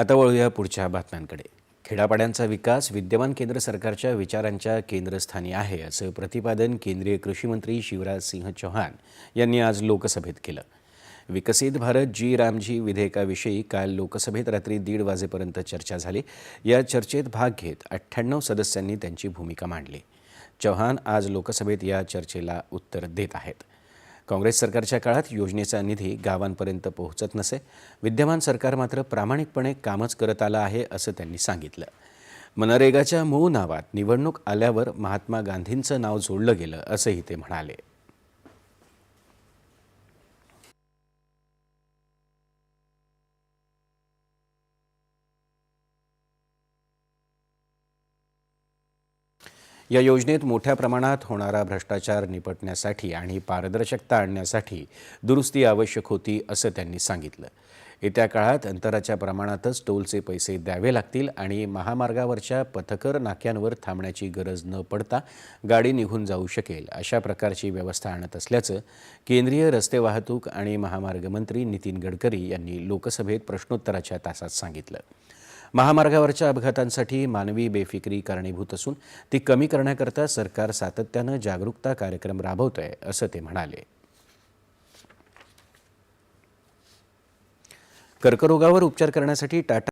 आता वळूया पुढच्या बातम्यांकडे. खेडापाड्यांचा विकास विद्यमान केंद्र सरकारच्या विचारांच्या केंद्रस्थानी आहे असं प्रतिपादन केंद्रीय कृषी मंत्री शिवराज सिंह चौहान यांनी आज लोकसभेत केलं. विकसित भारत जी रामजी विधेयकाविषयी काल लोकसभेत रात्री दीड वाजेपर्यंत चर्चा झाली. या चर्चेत भाग घेत अठ्ठ्याण्णव सदस्यांनी त्यांची भूमिका मांडली. चौहान आज लोकसभेत या चर्चेला उत्तर देत आहेत. काँग्रेस सरकारच्या काळात योजनेचा निधी गावांपर्यंत पोहोचत नसे. विद्यमान सरकार मात्र प्रामाणिकपणे कामच करत आलं आहे असं त्यांनी सांगितलं. मनरेगाच्या मूळ नावात निवडणूक आल्यावर महात्मा गांधींचं नाव जोडलं गेलं असंही ते म्हणाले. या योजनेत मोठ्या प्रमाणात होणारा भ्रष्टाचार निपटण्यासाठी आणि पारदर्शकता आणण्यासाठी दुरुस्ती आवश्यक होती असं त्यांनी सांगितलं. येत्या काळात अंतराच्या प्रमाणातच टोलचे पैसे द्यावे लागतील आणि महामार्गावरच्या पथकर नाक्यांवर थांबण्याची गरज न पडता गाडी निघून जाऊ शकेल अशा प्रकारची व्यवस्था आणत असल्याचं केंद्रीय रस्ते वाहतूक आणि महामार्ग मंत्री नितीन गडकरी यांनी लोकसभेत प्रश्नोत्तराच्या तासात सांगितलं. महामार्गावरच्या अपघातांसाठी मानवी बेफिक्री कारणीभूत असून ती कमी करण्याकरता सरकार सातत्यानं जागरूकता कार्यक्रम राबवत आहे असं ते म्हणाले. कर्करोगावर उपचार करण्यासाठी टाटा